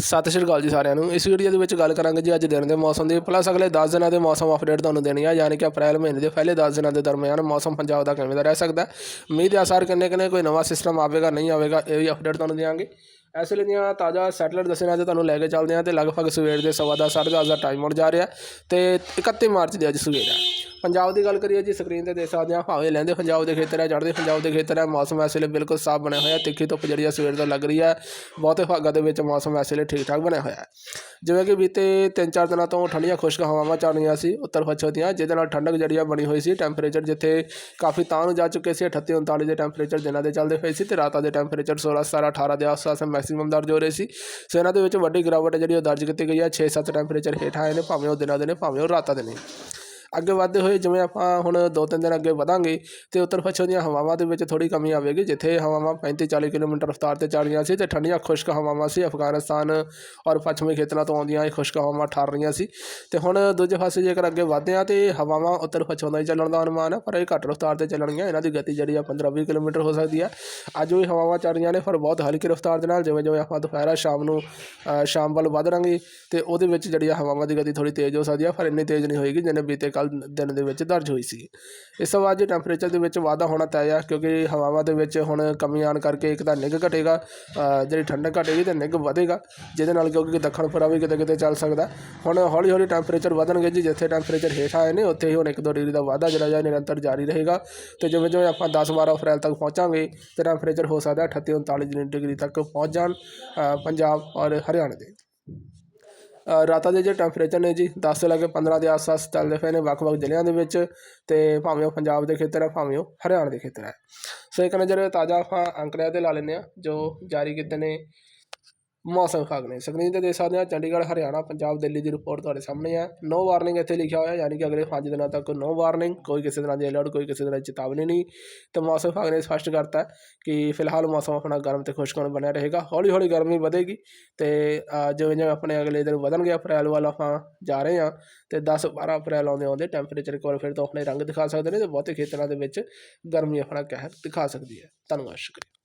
ਸਤਿ ਸ਼੍ਰੀ ਅਕਾਲ ਜੀ ਸਾਰਿਆਂ ਨੂੰ। ਇਸ ਵੀਡੀਓ ਦੇ ਵਿੱਚ ਗੱਲ ਕਰਾਂਗੇ ਜੀ ਅੱਜ ਦਿਨ ਦੇ ਮੌਸਮ ਦੀ। ਪਲੱਸ ਅਗਲੇ 10 ਦਿਨਾਂ ਦੇ ਮੌਸਮ ਅਪਡੇਟ ਤੁਹਾਨੂੰ ਦੇਣੀ ਆ, ਯਾਨੀ ਕਿ ਅਪ੍ਰੈਲ ਮਹੀਨੇ ਦੇ ਪਹਿਲੇ 10 ਦਿਨਾਂ ਦੇ ਦਰਮਿਆਨ ਮੌਸਮ ਪੰਜਾਬ ਦਾ ਕਿਵੇਂ ਦਾ ਰਹਿ ਸਕਦਾ। ਮੀਂਹ ਦੇ ਅਸਰ ਕਿੰਨੇ ਕਿੰਨੇ ਕੋਈ ਨਵਾਂ ਸਿਸਟਮ ਆਵੇਗਾ, ਨਹੀਂ ਆਵੇਗਾ, ਇਹ ਵੀ ਅਪਡੇਟ ਤੁਹਾਨੂੰ ਦੇਵਾਂਗੇ ਇਸ ਲਈ ਦੀਆਂ ਤਾਜ਼ਾ ਸੈਟਲਾਈਟ ਦੱਸਣਾ ਤੇ ਤੁਹਾਨੂੰ ਲੈ ਕੇ ਚੱਲਦੇ ਹਾਂ ਤੇ ਲਗਭਗ ਸਵੇਰ ਦੇ ਸਵਾ ਦਸ, ਸਾਢੇ ਦਸ ਦਾ ਟਾਈਮ ਹੋਣ ਜਾ ਰਿਹਾ ਤੇ 31 ਮਾਰਚ ਦੀ ਅੱਜ ਸਵੇਰ ਹੈ ਪੰਜਾਬ ਦੀ ਗੱਲ ਕਰੀਏ ਜੀ ਸਕਰੀਨ ਤੇ ਦੇਖ ਸਕਦੇ ਹਾਂ, ਭਾਵੇਂ ਲੈਂਦੇ ਪੰਜਾਬ ਦੇ ਖੇਤਰ ਹੈ, ਚੜ੍ਹਦੇ ਪੰਜਾਬ ਦੇ ਖੇਤਰ ਹੈ, ਮੌਸਮ ਇਸ ਵੇਲੇ ਬਿਲਕੁਲ ਸਾਫ਼ ਬਣਿਆ ਹੋਇਆ ਤਿੱਖੀ ਧੁੱਪ ਜਿਹੜੀ ਆ ਸਵੇਰ ਤੋਂ ਲੱਗ ਰਹੀ ਹੈ, ਬਹੁਤੇ ਭਾਗਾਂ ਦੇ ਵਿੱਚ ਮੌਸਮ ਇਸ ਵੇਲੇ ਠੀਕ ਠਾਕ ਬਣਿਆ ਹੋਇਆ ਹੈ। ਜਿਵੇਂ ਕਿ ਬੀਤੇ 3-4 ਦਿਨਾਂ ਤੋਂ ਠੰਡੀਆਂ ਖੁਸ਼ਕ ਹਵਾਵਾਂ ਚੱਲ ਰਹੀਆਂ ਸੀ, ਉੱਤਰ ਪੱਛਮ ਦੀਆਂ, ਜਿਹਦੇ ਨਾਲ ਠੰਡਕ ਜਿਹੜੀ ਆ ਬਣੀ ਹੋਈ ਸੀ ਟੈਂਪਰੇਚਰ ਜਿੱਥੇ ਕਾਫੀ ਤਾਂ ਨੂੰ ਜਾ ਚੁੱਕੇ ਸੀ 38 39 ਦੇ ਟੈਂਪਰੇਚਰ ਦਿਨਾਂ ਦੇ ਚੱਲਦੇ ਹੋਏ ਸੀ ਤੇ ਰਾਤਾਂ ਦੇ ਟੈਂਪਰੇਚਰ 16 17 18 ਦੇ ਆਸ-ਪਾਸ ਮੈਕਸਿਮਮ ਦਰਜ ਹੋ ਰਹੇ ਸੀ। ਸੋ ਇਹਨਾਂ ਦੇ ਵਿੱਚ ਵੱਡੀ ਗਿਰਾਵਟ ਹੈ ਜਿਹੜੀ ਉਹ ਦਰਜ ਕੀਤੀ ਗਈ ਹੈ 6-7 ਟੈਂਪਰੇਚਰ ਹੇਠ ਆਏ ਨੇ, ਭਾਵੇਂ ਉਹ ਦਿਨਾਂ ਦੇ ਨੇ, ਭਾਵੇਂ ਉਹ ਰਾਤਾਂ ਦੇ ਨੇ। ਅੱਗੇ ਵਧਦੇ ਹੋਏ ਜਿਵੇਂ ਆਪਾਂ ਹੁਣ ਦੋ ਤਿੰਨ ਦਿਨ ਅੱਗੇ ਵਧਾਂਗੇ ਤੇ ਉੱਤਰ ਪੱਛਮ ਦੀਆਂ ਹਵਾਵਾਂ ਦੇ ਵਿੱਚ ਥੋੜੀ ਕਮੀ ਆਵੇਗੀ, ਜਿੱਥੇ ਹਵਾਵਾਂ 35 40 ਕਿਲੋਮੀਟਰ ਰਫ਼ਤਾਰ ਤੇ ਚੱਲ ਰਹੀਆਂ ਸੀ ਤੇ ਠੰਡੀਆਂ ਖੁਸ਼ਕ ਹਵਾਵਾਂ ਸੀ ਅਫਗਾਨਿਸਤਾਨ ਔਰ ਪੱਛਮੀ ਖੇਤਰਾਂ ਤੋਂ ਆਉਂਦੀਆਂ ਇਹ ਖੁਸ਼ਕ ਹਵਾਵਾਂ ਠਾਰ ਰਹੀਆਂ ਸੀ। ਤੇ ਹੁਣ ਦੂਜੇ ਪਾਸੇ ਜੇਕਰ ਅੱਗੇ ਵਧਦੇ ਹਾਂ ਤੇ ਹਵਾਵਾਂ ਉੱਤਰ ਪੱਛਮ ਦਾ ਹੀ ਚੱਲਣ ਦਾ ਅਨੁਮਾਨ ਹੈ, ਪਰ ਇਹ ਘੱਟ ਰਫ਼ਤਾਰ ਤੇ ਚੱਲਣਗੀਆਂ, ਇਹਨਾਂ ਦੀ ਗਤੀ ਜਿਹੜੀ ਆ 15 20 ਕਿਲੋਮੀਟਰ ਹੋ ਸਕਦੀ ਹੈ। ਅੱਜ ਵੀ ਹਵਾਵਾਂ ਚੱਲ ਰਹੀਆਂ ਨੇ, ਪਰ ਬਹੁਤ ਹਲਕੀ ਰਫ਼ਤਾਰ ਦੇ ਨਾਲ ਜਿਵੇਂ ਜਿਵੇਂ ਆਪਾਂ ਦੁਪਹਿਰਾ ਸ਼ਾਮ ਨੂੰ ਸ਼ਾਮ ਵੱਲ ਵਧ ਰਾਂਗੇ ਤੇ ਉਹਦੇ ਵਿੱਚ ਜਿਹੜੀ ਆ ਹਵਾਵਾਂ ਦੀ ਗਤੀ ਥੋੜੀ ਤੇਜ਼ ਹੋ ਸਕਦੀ ਹੈ, ਪਰ ਇੰਨੀ ਤੇਜ਼ ਨਹੀਂ ਹੋਏਗੀ ਜਿੰਨੇ ਬੀਤੇ ਕੱਲ ਦਿਨ ਦੇ ਵਿੱਚ ਦਰਜ ਹੋਈ ਸੀ ਇਸ ਤੋਂ ਬਾਅਦ ਜੀ ਟੈਂਪਰੇਚਰ ਦੇ ਵਿੱਚ ਵਾਧਾ ਹੋਣਾ ਤੈਅ ਆ ਕਿਉਂਕਿ ਹਵਾਵਾਂ ਦੇ ਵਿੱਚ ਹੁਣ ਕਮੀ ਆਉਣ ਕਰਕੇ ਇੱਕ ਤਾਂ ਨਿੱਘ ਘਟੇਗਾ ਜਿਹੜੀ ਠੰਡਕ ਘਟੇਗੀ ਤੇ ਨਿੱਘ ਵਧੇਗਾ, ਜਿਹਦੇ ਨਾਲ ਕਿਉਂਕਿ ਦੱਖਣ ਪੁਰਾ ਵੀ ਕਿਤੇ ਕਿਤੇ ਚੱਲ ਸਕਦਾ। ਹੁਣ ਹੌਲੀ ਹੌਲੀ ਟੈਂਪਰੇਚਰ ਵਧਣਗੇ ਜੀ, ਜਿੱਥੇ ਟੈਂਪਰੇਚਰ ਹੇਠ ਆਏ ਨੇ, ਉੱਥੇ ਹੀ ਹੁਣ ਇੱਕ ਦੋ ਡਿਗਰੀ ਦਾ ਵਾਧਾ ਜਿਹੜਾ ਜਾਂ ਨਿਰੰਤਰ ਜਾਰੀ ਰਹੇਗਾ। ਤੇ ਜਿਵੇਂ ਜਿਵੇਂ ਆਪਾਂ 10 12 ਅਪ੍ਰੈਲ ਤੱਕ ਪਹੁੰਚਾਂਗੇ, ਤੇ ਟੈਂਪਰੇਚਰ ਹੋ ਸਕਦਾ 38 39 ਡਿਗਰੀ ਤੱਕ ਪਹੁੰਚ ਜਾਣ ਪੰਜਾਬ ਔਰ ਹਰਿਆਣਾ ਦੇ। ਰਾਤਾਂ ਦੇ ਜੇ ਟੈਂਪਰੇਚਰ ਨੇ ਜੀ 10 ਤੋਂ ਲੈ ਕੇ 15 ਦੇ ਆਸ-ਪਾਸ ਚੱਲਦੇ ਪਏ ਨੇ ਵੱਖ-ਵੱਖ ਜ਼ਿਲ੍ਹਿਆਂ ਦੇ ਵਿੱਚ ਤੇ ਭਾਵੇਂ ਉਹ ਪੰਜਾਬ ਦੇ ਖੇਤਰ ਹੈ ਭਾਵੇਂ ਉਹ ਹਰਿਆਣਾ ਦੇ ਖੇਤਰ ਹੈ ਸੋ ਇੱਕ ਨਜ਼ਰ ਤਾਜ਼ਾ ਆਪਾਂ ਅੰਕੜਿਆਂ ਤੇ ਲਾ ਲੈਂਦੇ ਹਾਂ, ਜੋ ਜਾਰੀ ਕੀਤੇ ਨੇ ਮੌਸਮ ਵਿਭਾਗ ਨੇ। ਸਕਰੀਨ ਤੇ ਦੇਖ ਸਕਦੇ ਹਾਂ ਚੰਡੀਗੜ੍ਹ, ਹਰਿਆਣਾ, ਪੰਜਾਬ, ਦਿੱਲੀ ਦੀ ਰਿਪੋਰਟ ਤੁਹਾਡੇ ਸਾਹਮਣੇ ਹੈ ਨੋ ਵਾਰਨਿੰਗ ਇੱਥੇ ਲਿਖਿਆ ਹੋਇਆ, ਯਾਨੀ ਕਿ ਅਗਲੇ 5 ਦਿਨਾਂ ਤੱਕ ਨੋ ਵਾਰਨਿੰਗ ਕੋਈ ਕਿਸੇ ਤਰ੍ਹਾਂ ਦੀ ਅਲਰਟ ਕੋਈ ਕਿਸੇ ਤਰ੍ਹਾਂ ਦੀ ਚੇਤਾਵਨੀ ਨਹੀਂ। ਤੇ ਮੌਸਮ ਵਿਭਾਗ ਨੇ ਸਪਸ਼ਟ ਕਰਤਾ ਕਿ ਫਿਲਹਾਲ ਮੌਸਮ ਆਪਣਾ ਗਰਮ ਤੇ ਖੁਸ਼ਕ ਬਣਿਆ ਰਹੇਗਾ। ਹੌਲੀ ਹੌਲੀ ਗਰਮੀ ਵਧੇਗੀ ਤੇ ਜਿਵੇਂ ਜਿਵੇਂ ਆਪਣੇ ਅਗਲੇ ਦਿਨ ਵਧਣਗੇ ਅਪ੍ਰੈਲ ਵੱਲ ਆਪਾਂ ਜਾ ਰਹੇ ਹਾਂ, ਤੇ 10 12 ਅਪ੍ਰੈਲ ਆਉਂਦੇ ਆਉਂਦੇ ਟੈਂਪਰੇਚਰ ਇੱਕ ਵਾਰ ਫਿਰ ਤੋਂ ਆਪਣੇ ਰੰਗ ਦਿਖਾ ਸਕਦੇ ਨੇ ਤੇ ਬਹੁਤੇ ਖੇਤਰਾਂ ਦੇ ਵਿੱਚ ਗਰਮੀ ਆਪਣਾ ਕਹਿਰ ਦਿਖਾ ਸਕਦੀ ਹੈ। ਧੰਨਵਾਦ, ਸ਼ੁਕਰੀਆ।